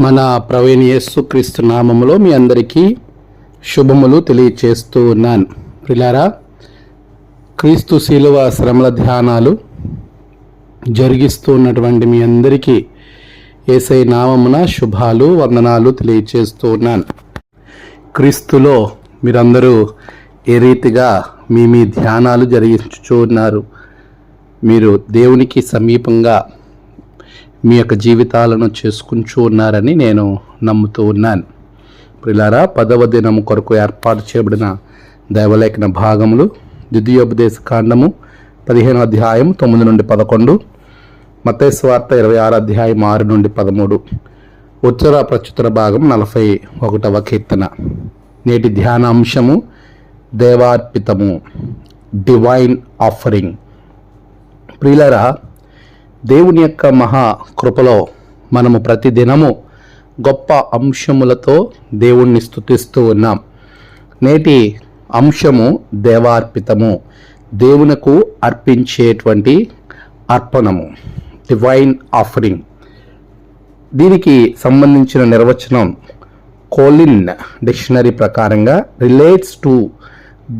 మన ప్రవీణ్ యేసు క్రీస్తు నామములో మీ అందరికీ శుభములు తెలియచేస్తూ ఉన్నాను. ప్రిలారా క్రీస్తు శీలువ శ్రమల ధ్యానాలు జరిగిస్తూ ఉన్నటువంటి మీ అందరికీ ఏసై నామమున శుభాలు వందనాలు తెలియచేస్తూ ఉన్నాను. క్రీస్తులో మీరందరూ ఏ రీతిగా మీ మీ ధ్యానాలు జరిగించుచూ ఉన్నారు? మీరు దేవునికి సమీపంగా మీ యొక్క జీవితాలను చేసుకుంటూ ఉన్నారని నేను నమ్ముతూ ఉన్నాను. ప్రిలారా పదవ దినము కొరకు ఏర్పాటు చేయబడిన దైవలేఖన భాగములు ద్వితీయోపదేశ కాండము పదిహేను అధ్యాయం తొమ్మిది నుండి పదకొండు మతేశ్వార్త ఇరవై ఆరు అధ్యాయం ఆరు నుండి పదమూడు ఉత్తర ప్రచుత్తర భాగం నలభై ఒకటవ కీర్తన. నేటి ధ్యాన అంశము దేవార్పితము డివైన్ ఆఫరింగ్ ప్రియులరా దేవుని యొక్క మహా కృపలో మనము ప్రతిదినము గొప్ప అంశములతో దేవుణ్ణి స్థుతిస్తూ ఉన్నాం. నేటి అంశము దేవార్పితము. దేవునకు అర్పించేటువంటి అర్పణము. డివైన్ ఆఫరింగ్ దీనికి సంబంధించిన నిర్వచనం కోలిన్ డిక్షనరీ ప్రకారంగా రిలేట్స్ టు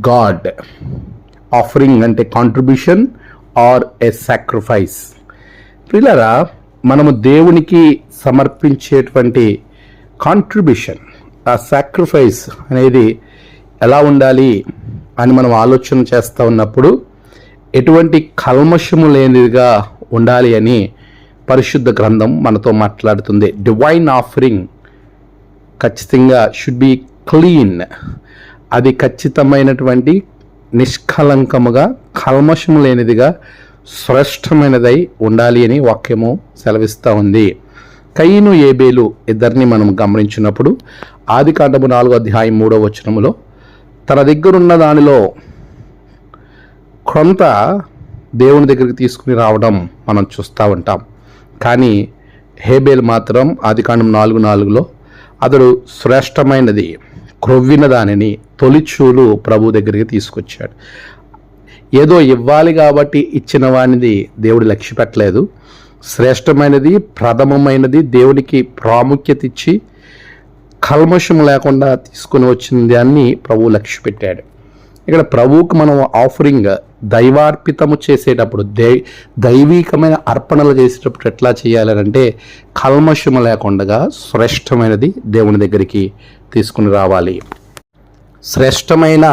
గాడ్. ఆఫరింగ్ అంటే కాంట్రిబ్యూషన్ ఆర్ ఎ సాక్రిఫైస్ ప్రిలరా మనము దేవునికి సమర్పించేటువంటి కాంట్రిబ్యూషన్ ఆ సాక్రిఫైస్ అనేది ఎలా ఉండాలి అని మనం ఆలోచన చేస్తూ ఉన్నప్పుడు ఎటువంటి కల్మషము లేనిదిగా ఉండాలి అని పరిశుద్ధ గ్రంథం మనతో మాట్లాడుతుంది. డివైన్ ఆఫరింగ్ ఖచ్చితంగా షుడ్ బి క్లీన్ అది ఖచ్చితమైనటువంటి నిష్కలంకముగా కల్మషము లేనిదిగా శ్రేష్టమైనదై ఉండాలి అని వాక్యము సెలవిస్తూ ఉంది. కయ్యను ఏబేలు ఇద్దరిని మనం గమనించినప్పుడు ఆది కాండము నాలుగో అధ్యాయం మూడో వచనములో తన దగ్గరున్న దానిలో కొంత దేవుని దగ్గరికి తీసుకుని రావడం మనం చూస్తూ ఉంటాం. కానీ హేబేల్ మాత్రం ఆదికాండం నాలుగు నాలుగులో అతడు శ్రేష్టమైనది క్రొవ్విన దానిని తొలిచూలు ప్రభు దగ్గరికి తీసుకొచ్చాడు. ఏదో ఇవ్వాలి కాబట్టి ఇచ్చిన వానిది దేవుడు లక్ష్య పెట్టలేదు. శ్రేష్టమైనది ప్రథమమైనది దేవునికి ప్రాముఖ్యత ఇచ్చి కల్మషం లేకుండా తీసుకుని వచ్చిన దాన్ని ప్రభు లక్ష్య పెట్టాడు. ఇక్కడ ప్రభువుకు మనం ఆఫరింగ్ దైవార్పితము చేసేటప్పుడు దై దైవీకమైన అర్పణలు చేసేటప్పుడు ఎట్లా చేయాలి అంటే కల్మషము లేకుండా శ్రేష్టమైనది దేవుని దగ్గరికి తీసుకుని రావాలి. శ్రేష్టమైన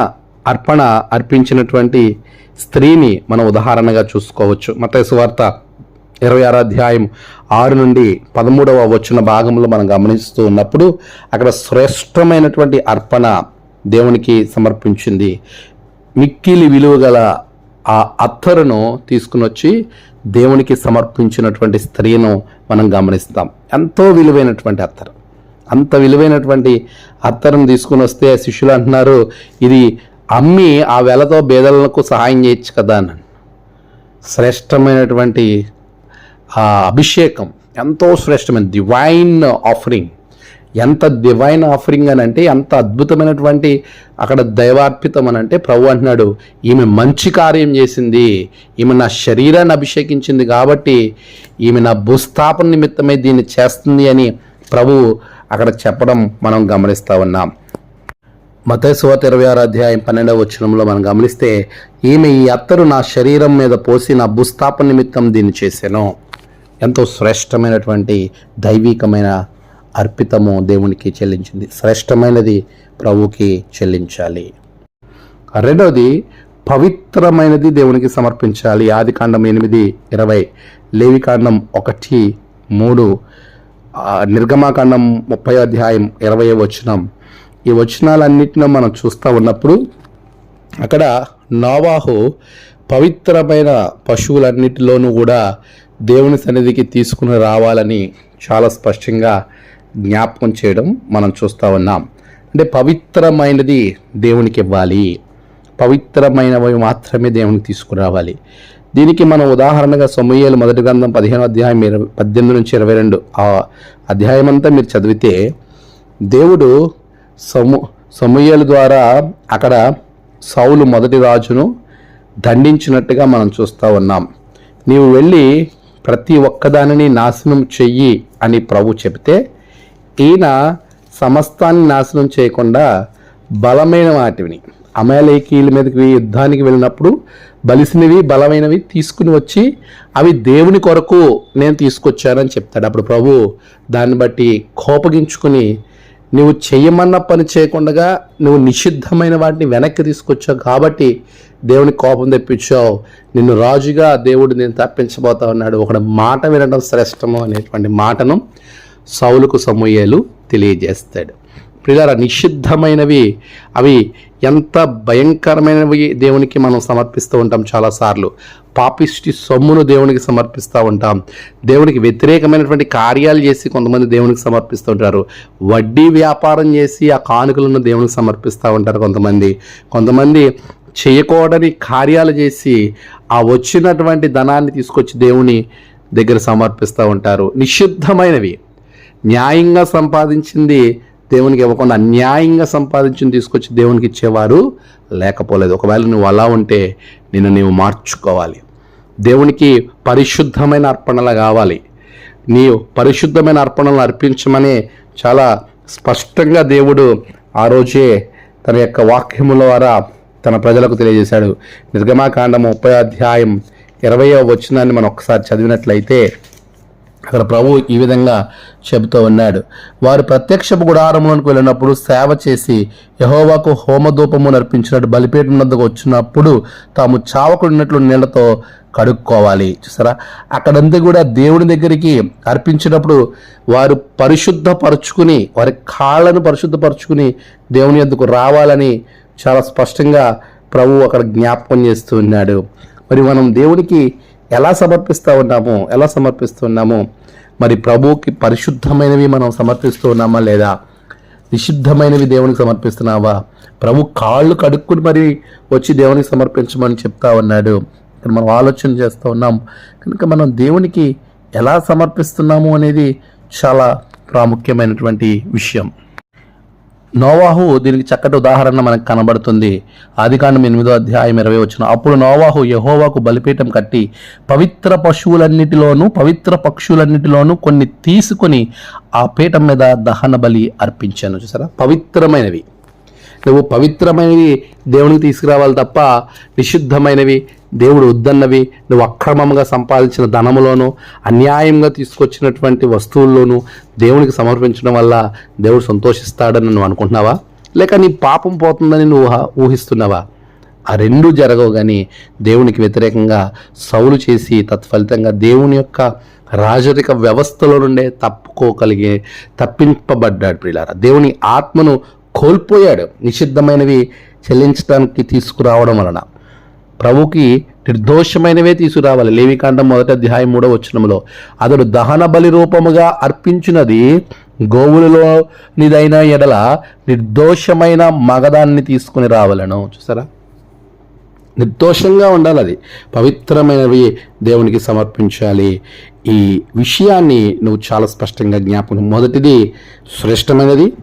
అర్పణ అర్పించినటువంటి స్త్రీని మనం ఉదాహరణగా చూసుకోవచ్చు. మత సువార్త ఇరవై ఆరో అధ్యాయం ఆరు నుండి పదమూడవ వచ్చిన భాగంలో మనం గమనిస్తూ ఉన్నప్పుడు అక్కడ శ్రేష్టమైనటువంటి అర్పణ దేవునికి సమర్పించింది. మిక్కిలి విలువ గల ఆ అత్తరును తీసుకుని వచ్చి దేవునికి సమర్పించినటువంటి స్త్రీను మనం గమనిస్తాం. ఎంతో విలువైనటువంటి అత్తరు. అంత విలువైనటువంటి అత్తరం తీసుకుని వస్తే శిష్యులు అంటున్నారు ఇది అమ్మి ఆ వెలతో బేదలకు సహాయం చేయొచ్చు కదా అని. శ్రేష్టమైనటువంటి ఆ అభిషేకం ఎంతో శ్రేష్టమైన డివైన్ ఆఫరింగ్ ఎంత డివైన్ ఆఫరింగ్ అని అంటే ఎంత అద్భుతమైనటువంటి అక్కడ దైవార్పితం అని అంటే ప్రభు అంటున్నాడు ఈమె మంచి కార్యం చేసింది. ఈమె నా శరీరాన్ని అభిషేకించింది కాబట్టి ఈమె నా భూస్థాపన నిమిత్తమై దీన్ని చేస్తుంది అని ప్రభు అక్కడ చెప్పడం మనం గమనిస్తూ ఉన్నాం. మతేశ్వత ఇరవై ఆరు అధ్యాయం పన్నెండవ వచనంలో మనం గమనిస్తే ఈమె ఈ అత్తరు నా శరీరం మీద పోసి నా భూస్థాపన నిమిత్తం దీన్ని చేశాను ఎంతో శ్రేష్టమైనటువంటి దైవికమైన అర్పితము దేవునికి చెల్లించింది. శ్రేష్టమైనది ప్రభుకి చెల్లించాలి. రెండవది పవిత్రమైనది దేవునికి సమర్పించాలి. ఆది కాండం ఎనిమిది ఇరవై. లేవికాండం ఒకటి మూడు. నిర్గమాకాండం ముప్పై అధ్యాయం ఇరవై వచనం. ఈ వచనాలన్నిటిని మనం చూస్తూ ఉన్నప్పుడు అక్కడ నావాహు పవిత్రమైన పశువులన్నిటిలోనూ కూడా దేవుని సన్నిధికి తీసుకుని రావాలని చాలా స్పష్టంగా జ్ఞాపకం చేయడం మనం చూస్తూ ఉన్నాం. అంటే పవిత్రమైనది దేవునికి ఇవ్వాలి. పవిత్రమైనవి మాత్రమే దేవునికి తీసుకురావాలి దీనికి మనం ఉదాహరణగా సొమయ్యలు మొదటి గ్రంథం పదిహేను అధ్యాయం ఇరవై పద్దెనిమిది నుంచి ఇరవై రెండు ఆ అధ్యాయం అంతా మీరు చదివితే దేవుడు సము సమూహల ద్వారా అక్కడ సౌలు మొదటి రాజును దండించినట్టుగా మనం చూస్తూ ఉన్నాం. నీవు వెళ్ళి ప్రతి ఒక్కదానిని నాశనం చెయ్యి అని ప్రభు చెబితే ఈయన సమస్తాన్ని నాశనం చేయకుండా బలమైన వాటిని అమేలేకీల మీదకి యుద్ధానికి వెళ్ళినప్పుడు బలిసినవి బలమైనవి తీసుకుని వచ్చి అవి దేవుని కొరకు నేను తీసుకొచ్చానని చెప్తాడు. అప్పుడు ప్రభు దాన్ని బట్టి కోపగించుకుని నువ్వు చెయ్యమన్న పని చేయకుండా నువ్వు నిషిద్ధమైన వాటిని వెనక్కి తీసుకొచ్చావు కాబట్టి దేవుని కోపం తెప్పించావు. నిన్ను రాజుగా దేవుడు నేను తప్పించబోతా ఉన్నాడు. ఒక మాట వినడం శ్రేష్టము అనేటువంటి మాటను సౌలుకు సమూయేలు తెలియజేస్తాడు. ప్రియార నిషిద్ధమైనవి అవి ఎంత భయంకరమైనవి దేవునికి మనం సమర్పిస్తూ ఉంటాం చాలాసార్లు. పాపిష్టి సొమ్మును దేవునికి సమర్పిస్తూ ఉంటాం. దేవునికి వ్యతిరేకమైనటువంటి కార్యాలు చేసి కొంతమంది దేవునికి సమర్పిస్తూ ఉంటారు. వడ్డీ వ్యాపారం చేసి ఆ కానుకలను దేవునికి సమర్పిస్తూ ఉంటారు కొంతమంది. కొంతమంది చేయకూడని కార్యాలు చేసి ఆ వచ్చినటువంటి ధనాన్ని తీసుకొచ్చి దేవుని దగ్గర సమర్పిస్తూ ఉంటారు. నిషిద్ధమైనవి. న్యాయంగా సంపాదించింది దేవునికి ఇవ్వకుండా అన్యాయంగా సంపాదించింది తీసుకొచ్చి దేవునికి ఇచ్చేవారు లేకపోలేదు. ఒకవేళ నువ్వు అలా ఉంటే నిన్ను నీవు మార్చుకోవాలి. దేవునికి పరిశుద్ధమైన అర్పణలు కావాలి. నీ పరిశుద్ధమైన అర్పణలు అర్పించమని చాలా స్పష్టంగా దేవుడు ఆ రోజే తన యొక్క వాక్యముల ద్వారా తన ప్రజలకు తెలియజేశాడు. నిర్గమాకాండం ముప్పై అధ్యాయం ఇరవయో వచనాన్ని మనం ఒకసారి చదివినట్లయితే అక్కడ ప్రభు ఈ విధంగా చెబుతూ ఉన్నాడు. వారు ప్రత్యక్షపు గుడారంలోనికి వెళ్ళినప్పుడు సేవ చేసి యహోవాకు హోమధూపము నర్పించినట్టు బలిపీఠం వద్దకు వచ్చినప్పుడు తాము చావకుడినట్లు నీళ్ళతో కడుక్కోవాలి. చూసారా? అక్కడంతా కూడా దేవుని దగ్గరికి అర్పించినప్పుడు వారు పరిశుద్ధపరుచుకుని వారి కాళ్ళను పరిశుద్ధపరుచుకుని దేవుని యొద్దకు రావాలని చాలా స్పష్టంగా ప్రభు అక్కడ జ్ఞాపకం చేస్తూ ఉన్నాడు. మరి మనం దేవునికి ఎలా సమర్పిస్తూ ఉన్నాము? ఎలా సమర్పిస్తున్నాము మరి ప్రభువుకి పరిశుద్ధమైనవి మనం సమర్పిస్తూ ఉన్నామా లేదా? నిషిద్ధమైనవి దేవునికి సమర్పిస్తున్నావా? ప్రభు కాళ్ళు కడుక్కుని మరి వచ్చి దేవునికి సమర్పించమని చెప్తా ఉన్నాడు. ఇక్కడ మనం ఆలోచన చేస్తూ ఉన్నాం. కనుక మనం దేవునికి ఎలా సమర్పిస్తున్నాము అనేది చాలా ప్రాముఖ్యమైనటువంటి విషయం. నోవాహు దీనికి చక్కటి ఉదాహరణ మనకు కనబడుతుంది. ఆదికాండం ఎనిమిదో అధ్యాయం ఇరవై వచ్చిన అప్పుడు నోవాహు యహోవాకు బలిపీఠం కట్టి పవిత్ర పశువులన్నిటిలోనూ పవిత్ర పక్షులన్నిటిలోనూ కొన్ని తీసుకొని ఆ పీఠం మీద దహన బలి అర్పించాను. చూసారా? పవిత్రమైనవి. నువ్వు పవిత్రమైనవి దేవునికి తీసుకురావాలి తప్ప నిషిద్ధమైనవి దేవుడు వద్దన్నవి నువ్వు అక్రమంగా సంపాదించిన ధనములోను అన్యాయంగా తీసుకొచ్చినటువంటి వస్తువుల్లోనూ దేవునికి సమర్పించడం వల్ల దేవుడు సంతోషిస్తాడని నువ్వు అనుకుంటున్నావా? లేక నీ పాపం పోతుందని నువ్వు ఊహిస్తున్నావా? ఆ రెండు జరగవు కానీ దేవునికి వ్యతిరేకంగా సౌలు చేసి తత్ఫలితంగా దేవుని యొక్క రాజరిక వ్యవస్థలో నుండే తప్పుకోగలిగే తప్పింపబడ్డాడు ప్రిలారా దేవుని ఆత్మను కోల్పోయాడు. నిషిద్ధమైనవి చెల్లించడానికి తీసుకురావడం వలన. ప్రభుకి నిర్దోషమైనవే తీసుకురావాలి. లేవికాండం మొదటి అధ్యాయం మూడో వచనంలో. అతడు దహన బలి రూపముగా అర్పించినది గోవులలో నిదైన ఎడల నిర్దోషమైన మగదాన్ని తీసుకుని రావాలను. చూసారా? నిర్దోషంగా ఉండాలి అది పవిత్రమైనవి దేవునికి సమర్పించాలి. ఈ విషయాన్ని నువ్వు చాలా స్పష్టంగా జ్ఞాపకం. మొదటిది శ్రేష్టమైనది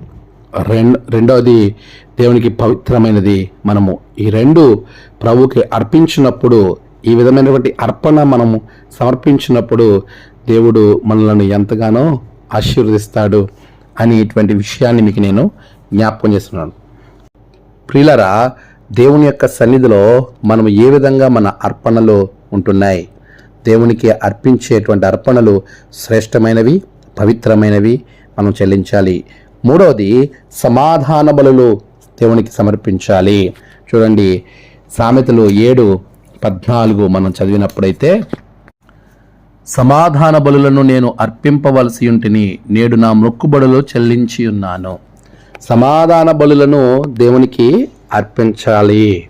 రెండు రెండవది దేవునికి పవిత్రమైనది. మనము ఈ రెండు ప్రభుకి అర్పించినప్పుడు ఈ విధమైనటువంటి అర్పణ మనము సమర్పించినప్పుడు దేవుడు మనల్ని ఎంతగానో ఆశీర్వదిస్తాడు అని ఇటువంటి విషయాన్ని మీకు నేను జ్ఞాపకం చేస్తున్నాను. ప్రియులరా దేవుని యొక్క సన్నిధిలో మనం ఏ విధంగా మన అర్పణలు ఉంటున్నాయి? దేవునికి అర్పించేటువంటి అర్పణలు శ్రేష్టమైనవి పవిత్రమైనవి మనం చెల్లించాలి. మూడవది సమాధాన బలులు దేవునికి సమర్పించాలి. చూడండి సామెతలు ఏడు పద్నాలుగు మనం చదివినప్పుడైతే సమాధాన బలులను నేను అర్పింపవలసి ఉంటిని నేడు నా మొక్కుబడులు చెల్లించి ఉన్నాను. సమాధాన బలులను దేవునికి అర్పించాలి.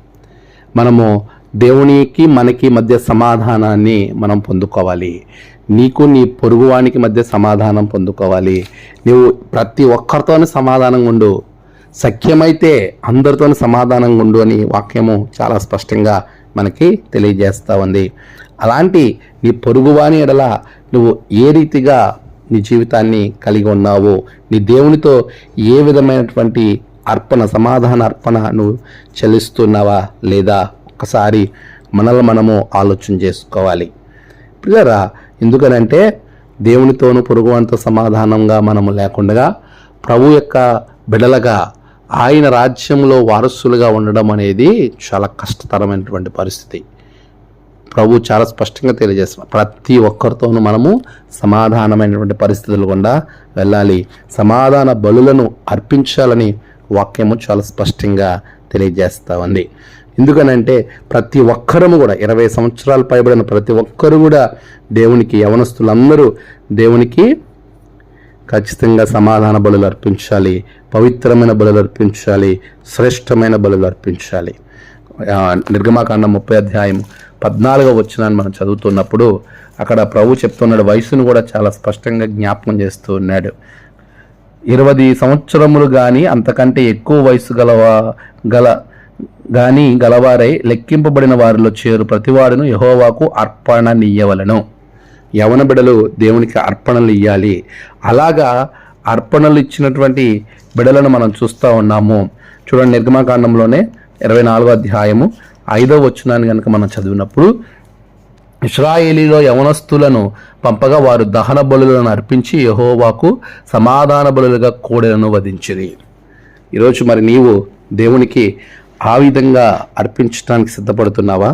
మనము దేవునికి మనకి మధ్య సమాధానాన్ని మనం పొందుకోవాలి. నీకు నీ పొరుగువానికి మధ్య సమాధానం పొందుకోవాలి. నువ్వు ప్రతి ఒక్కరితోనూ సమాధానంగా ఉండు. సఖ్యమైతే అందరితోనూ సమాధానంగా ఉండు అని వాక్యము చాలా స్పష్టంగా మనకి తెలియజేస్తూ ఉంది. అలాంటి నీ పొరుగువాని ఎడల నువ్వు ఏ రీతిగా నీ జీవితాన్ని కలిగి ఉన్నావో నీ దేవునితో ఏ విధమైనటువంటి అర్పణ సమాధాన అర్పణ నువ్వు చెల్లిస్తున్నావా లేదా? ఒక్కసారి మనల్ని మనము ఆలోచన చేసుకోవాలి. పిల్లరా ఎందుకనంటే దేవునితోనూ పొరుగువానితో సమాధానంగా మనము లేకుండా ప్రభు యొక్క బిడలగా ఆయన రాజ్యంలో వారసులుగా ఉండడం అనేది చాలా కష్టతరమైనటువంటి పరిస్థితి. ప్రభు చాలా స్పష్టంగా తెలియజేస్తున్నారు ప్రతి ఒక్కరితోనూ మనము సమాధానమైనటువంటి పరిస్థితులు గుండా వెళ్ళాలి. సమాధాన బలులను అర్పించాలని వాక్యము చాలా స్పష్టంగా తెలియజేస్తూ ఉంది. ఎందుకనంటే ప్రతి ఒక్కరము కూడా ఇరవై సంవత్సరాలు పైబడిన ప్రతి ఒక్కరు కూడా దేవునికి యవనస్తులందరూ దేవునికి ఖచ్చితంగా సమాధాన బలులు అర్పించాలి పవిత్రమైన బలులు అర్పించాలి శ్రేష్టమైన బలులు అర్పించాలి. నిర్గమాకాండం ముప్పై అధ్యాయం పద్నాలుగో వచ్చినాన్ని మనం చదువుతున్నప్పుడు అక్కడ ప్రభు చెప్తున్నాడు వయసును కూడా చాలా స్పష్టంగా జ్ఞాపకం చేస్తూ ఉన్నాడు. ఇరవై సంవత్సరములు కానీ అంతకంటే ఎక్కువ వయసు గలవా గల గాని గలవారై లెక్కింపబడిన వారిలో చేరు ప్రతివాడును యహోవాకు అర్పణ నీయవలను యవన బిడలు దేవునికి అర్పణలు ఇవ్వాలి అలాగా అర్పణలు ఇచ్చినటువంటి బిడలను మనం చూస్తూ ఉన్నాము. చూడండి నిర్గమాకాండంలోనే ఇరవై నాలుగో అధ్యాయము ఐదో వచనాన్ని కనుక మనం చదివినప్పుడు ఇస్రాయేలీలో యవనస్తులను పంపగా వారు దహన బలులను అర్పించి యహోవాకు సమాధాన బలులుగా కోడెలను వధించిరి. ఈరోజు మరి నీవు దేవునికి ఆ విధంగా అర్పించడానికి సిద్ధపడుతున్నావా?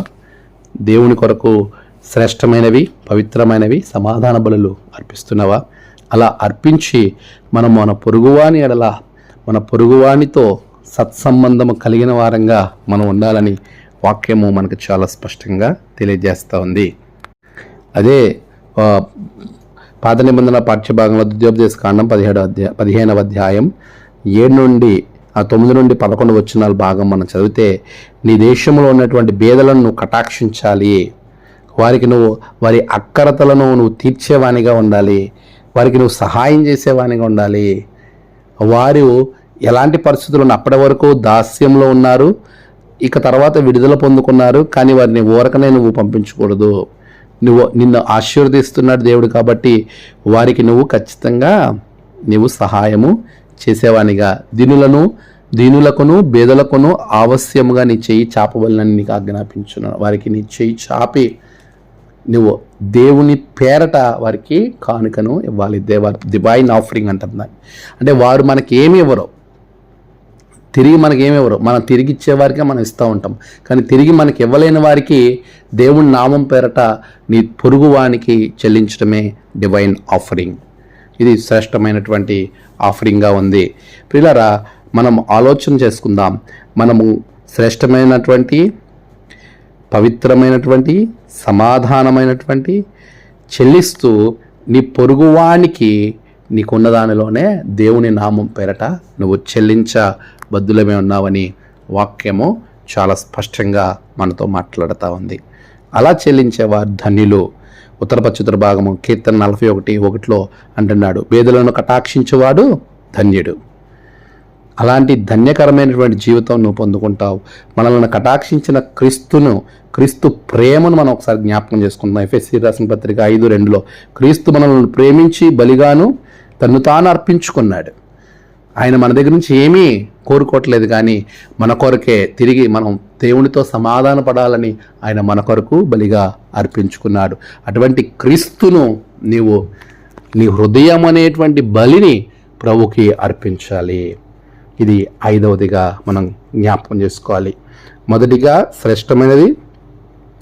దేవుని కొరకు శ్రేష్టమైనవి పవిత్రమైనవి సమాధాన బలులు అర్పిస్తున్నావా? అలా అర్పించి మనం మన పొరుగువాని ఎడల మన పొరుగువానితో సత్సంబంధము కలిగిన వారంగా మనం ఉండాలని వాక్యము మనకు చాలా స్పష్టంగా తెలియజేస్తూ ఉంది. అదే పాత నిబంధన పాఠ్యభాగంలో ద్వితీయోపదేశ కాండం పదిహేడు అధ్యాయ పదిహేనవ అధ్యాయం ఏడు నుండి ఆ తొమ్మిది నుండి పదకొండు వచ్చినాల భాగం మనం చదివితే నీ దేశంలో ఉన్నటువంటి బేదలను నువ్వు కటాక్షించాలి. వారికి నువ్వు వారి అక్కరతలను నువ్వు తీర్చేవానిగా ఉండాలి. వారికి నువ్వు సహాయం చేసేవానిగా ఉండాలి. వారు ఎలాంటి పరిస్థితులు అప్పటి వరకు దాస్యంలో ఉన్నారు. ఇక తర్వాత విడుదల పొందుకున్నారు. కానీ వారిని ఊరకనే నువ్వు పంపించకూడదు. నువ్వు నిన్ను ఆశీర్వదిస్తున్నాడు దేవుడు కాబట్టి వారికి నువ్వు ఖచ్చితంగా నువ్వు సహాయము చేసేవానిగా. దీనులను దీనులకును బేదలకును ఆవశ్యముగా నీ చెయ్యి చాపవలనని నీకు ఆజ్ఞాపించున్నాను వారికి నీ చెయ్యి చాపి నువ్వు దేవుని పేరట వారికి కానుకను ఇవ్వాలి. దేవ డివైన్ ఆఫరింగ్ అంటారు అంటే వారు మనకి ఏమి ఇవ్వరు. తిరిగి మనకి ఏమి ఇవ్వరు. మనం తిరిగి ఇచ్చేవారికే మనం ఇస్తూ ఉంటాం. కానీ తిరిగి మనకి ఇవ్వలేని వారికి దేవుని నామం పేరట నీ పొరుగువానికి చెల్లించడమే డివైన్ ఆఫరింగ్. ఇది శ్రేష్టమైనటువంటి ఆఫరింగ్గా ఉంది. ప్రియులారా మనం ఆలోచన చేసుకుందాం. మనము శ్రేష్టమైనటువంటి పవిత్రమైనటువంటి సమాధానమైనటువంటి చెల్లిస్తూ నీ పొరుగువానికి నీకున్న దానిలోనే దేవుని నామం పేరట నువ్వు చెల్లించ బద్దులమే ఉన్నావని వాక్యము చాలా స్పష్టంగా మనతో మాట్లాడుతూ ఉంది. అలా చెల్లించేవారు ధన్యులు. ఉత్తర పశ్చిత్ర భాగము కీర్తన నలభై ఒకటి ఒకటిలో అంటున్నాడు. వేదులను కటాక్షించేవాడు ధన్యుడు. అలాంటి ధన్యకరమైనటువంటి జీవితం నువ్వు పొందుకుంటావు. మనల్ని కటాక్షించిన క్రీస్తును క్రీస్తు ప్రేమను మనం ఒకసారి జ్ఞాపకం చేసుకుందాం. ఎఫ్ఎస్సి రాసిన పత్రిక ఐదు రెండులో క్రీస్తు మనల్ని ప్రేమించి బలిగాను తను తాను అర్పించుకున్నాడు. ఆయన మన దగ్గర నుంచి ఏమీ కోరుకోవట్లేదు కానీ మన కొరకే తిరిగి మనం దేవునితో సమాధాన పడాలని ఆయన మన కొరకు బలిగా అర్పించుకున్నాడు. అటువంటి క్రీస్తును నీవు నీ హృదయం అనేటువంటి బలిని ప్రభుకి అర్పించాలి. ఇది ఐదవదిగా మనం జ్ఞాపకం చేసుకోవాలి. మొదటిగా శ్రేష్టమైనది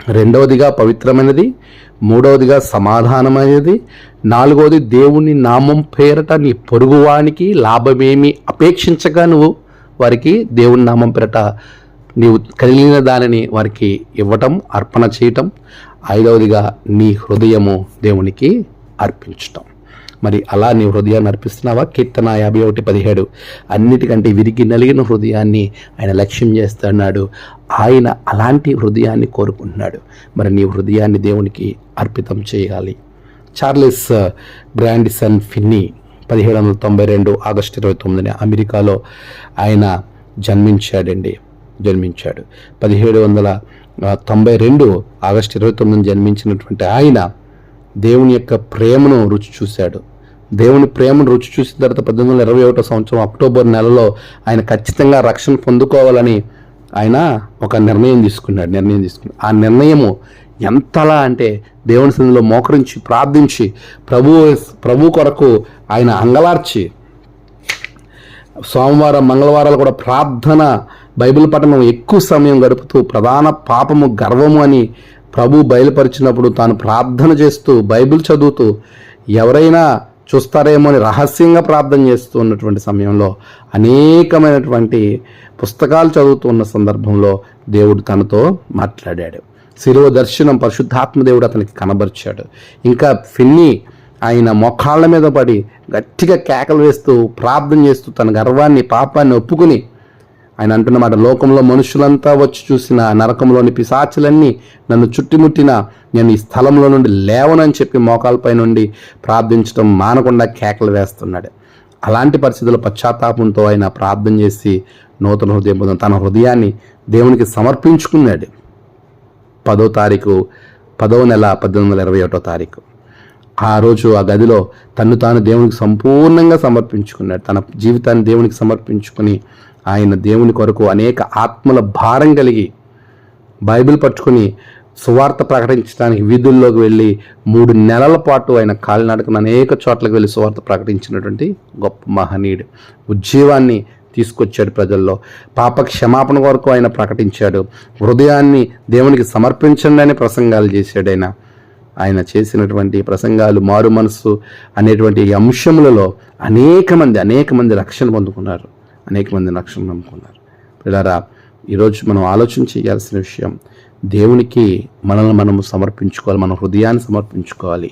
రెండవదిగా పవిత్రమైనది మూడవదిగా సమాధానం అనేది నాలుగవది దేవుని నామం పేరట నీ పొరుగువానికి లాభమేమి అపేక్షించగా నువ్వు వారికి దేవుని నామం పేరట నీవు కలిగిన దానిని వారికి ఇవ్వటం అర్పణ చేయటం. ఐదవదిగా నీ హృదయము దేవునికి అర్పించటం. మరి అలా నీ హృదయాన్ని అర్పిస్తున్నావా? కీర్తన యాభై ఒకటి పదిహేడు. అన్నిటికంటే విరిగి నలిగిన హృదయాన్ని ఆయన లక్ష్యం చేస్తున్నాడు. ఆయన అలాంటి హృదయాన్ని కోరుకుంటున్నాడు. మరి నీ హృదయాన్ని దేవునికి అర్పితం చేయాలి. చార్లెస్ బ్రాండిసన్ ఫిన్నీ పదిహేడు వందల తొంభై రెండు ఆగస్టు ఇరవై తొమ్మిదిన అమెరికాలో ఆయన జన్మించాడండి. జన్మించాడు. పదిహేడు వందల తొంభై రెండు ఆగస్టు ఇరవై తొమ్మిదిన జన్మించినటువంటి ఆయన దేవుని యొక్క ప్రేమను రుచి చూశాడు. దేవుని ప్రేమను రుచి చూసిన తర్వాత పద్దెనిమిది వందల ఇరవై ఒకటో సంవత్సరం అక్టోబర్ నెలలో ఆయన ఖచ్చితంగా రక్షణ పొందుకోవాలని ఆయన ఒక నిర్ణయం తీసుకున్నాడు నిర్ణయం తీసుకున్నాడు. ఆ నిర్ణయము ఎంతలా అంటే దేవుని సన్నిధిలో మోకరించి ప్రార్థించి ప్రభు ప్రభు కొరకు ఆయన అంగలార్చి సోమవారం మంగళవారాలు కూడా ప్రార్థన బైబిల్ పఠనం ఎక్కువ సమయం గడుపుతూ ప్రధాన పాపము గర్వము అని ప్రభు బయలుపరిచినప్పుడు తాను ప్రార్థన చేస్తూ బైబిల్ చదువుతూ ఎవరైనా చూస్తారేమో అని రహస్యంగా ప్రార్థన చేస్తూ ఉన్నటువంటి సమయంలో అనేకమైనటువంటి పుస్తకాలు చదువుతున్న సందర్భంలో దేవుడు తనతో మాట్లాడాడు. శిలువ దర్శనం పరిశుద్ధాత్మ దేవుడు అతనికి కనబరిచాడు. ఇంకా ఫిన్ని ఆయన మొఖాళ్ళ మీద పడి గట్టిగా కేకలు వేస్తూ ప్రార్థన చేస్తూ తన గర్వాన్ని పాపాన్ని ఒప్పుకుని ఆయన అంటున్నమాట లోకంలో మనుషులంతా వచ్చి చూసిన నరకంలోని పిశాచులన్నీ నన్ను చుట్టుముట్టిన నేను ఈ స్థలంలో నుండి లేవనని చెప్పి మోకాలపై నుండి ప్రార్థించడం మానకుండా కేకలు వేస్తున్నాడు. అలాంటి పరిస్థితుల్లో పశ్చాత్తాపంతో ఆయన ప్రార్థన చేసి నూతన హృదయం పొందిన తన హృదయాన్ని దేవునికి సమర్పించుకున్నాడు. పదో తారీఖు పదో నెల పద్దెనిమిది వందల ఇరవై ఒకటో తారీఖు. ఆ రోజు ఆ గదిలో తను తాను దేవునికి సంపూర్ణంగా సమర్పించుకున్నాడు. తన జీవితాన్ని దేవునికి సమర్పించుకుని ఆయన దేవుని కొరకు అనేక ఆత్మల భారం కలిగి బైబిల్ పట్టుకుని సువార్త ప్రకటించడానికి వీధుల్లోకి వెళ్ళి మూడు నెలల పాటు ఆయన కాలినడకన అనేక చోట్లకు వెళ్ళి సువార్త ప్రకటించినటువంటి గొప్ప మహనీయుడు. ఉజ్జీవాన్ని తీసుకొచ్చాడు ప్రజల్లో. పాప క్షమాపణ కొరకు ఆయన ప్రకటించాడు. హృదయాన్ని దేవునికి సమర్పించండి అని ప్రసంగాలు చేశాడు ఆయన. ఆయన చేసినటువంటి ప్రసంగాలు మారు మనస్సు అనేటువంటి అంశములలో అనేక మంది అనేక మంది రక్షణ పొందుకున్నారు. అనేక మంది రక్షణ నమ్ముకున్నారు. పిల్లరా ఈరోజు మనం ఆలోచన చేయాల్సిన విషయం దేవునికి మనల్ని మనము సమర్పించుకోవాలి మన హృదయాన్ని సమర్పించుకోవాలి.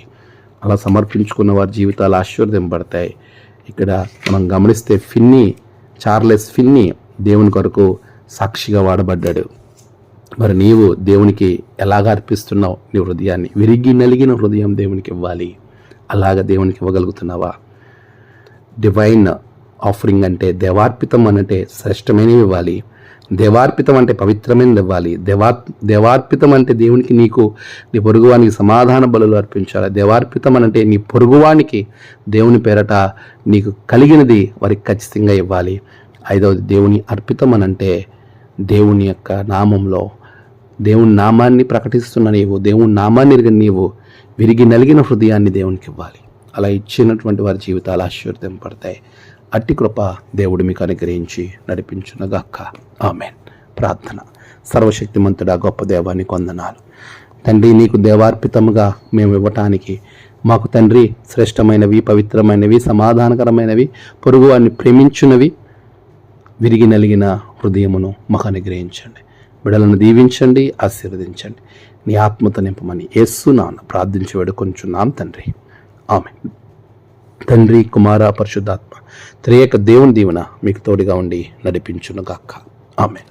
అలా సమర్పించుకున్న వారి జీవితాలు ఆశీర్వదింపడతాయి ఇక్కడ మనం గమనిస్తే ఫిన్ని చార్లెస్ ఫిన్ని దేవుని కొరకు సాక్షిగా వాడబడ్డాడు. మరి నీవు దేవునికి ఎలాగ అర్పిస్తున్నావు? నీ హృదయాన్ని విరిగి నలిగిన హృదయం దేవునికి ఇవ్వాలి. అలాగ దేవునికి ఇవ్వగలుగుతున్నావా? డివైన్ ఆఫరింగ్ అంటే దేవార్పితం అంటే శ్రేష్టమైనవి ఇవ్వాలి. దేవార్పితం అంటే పవిత్రమైనది ఇవ్వాలి. దేవా దేవార్పితం అంటే దేవునికి నీకు నీ పొరుగువానికి సమాధాన బలులు అర్పించాలి. దేవార్పితం అంటే నీ పొరుగువానికి దేవుని పేరట నీకు కలిగినది వారికి ఖచ్చితంగా ఇవ్వాలి. ఐదవది దేవుని అర్పితం అనంటే దేవుని యొక్క నామంలో దేవుని నామాన్ని ప్రకటిస్తున్న నీవు దేవుని నామాన్ని ఎరిగిన నీవు విరిగి నలిగిన హృదయాన్ని దేవునికి ఇవ్వాలి. అలా ఇచ్చినటువంటి వారి జీవితాలు ఆశీర్వదింపడతాయి అట్టి కృప దేవుడు మీకు అనుగ్రహించి నడిపించునగాక. ఆమెన్. ప్రార్థన. సర్వశక్తిమంతుడా గొప్ప దేవాన్ని కొందనాలు తండ్రి నీకు దేవార్పితముగా మేము ఇవ్వటానికి మాకు తండ్రి శ్రేష్టమైనవి పవిత్రమైనవి సమాధానకరమైనవి పొరుగు వారిని ప్రేమించునవి విరిగి నలిగిన హృదయమును మాకు అనుగ్రహించండి. బిడలను దీవించండి ఆశీర్వదించండి. నీ ఆత్మత నింపమని యేసు ప్రార్థించి వేడుకొంచున్నాం తండ్రి. ఆమె తండ్రి కుమార పరిశుద్ధాత్మ త్రియేక దేవుని దీవెన మీకు తోడుగా ఉండి నడిపించునుగాక. ఆమె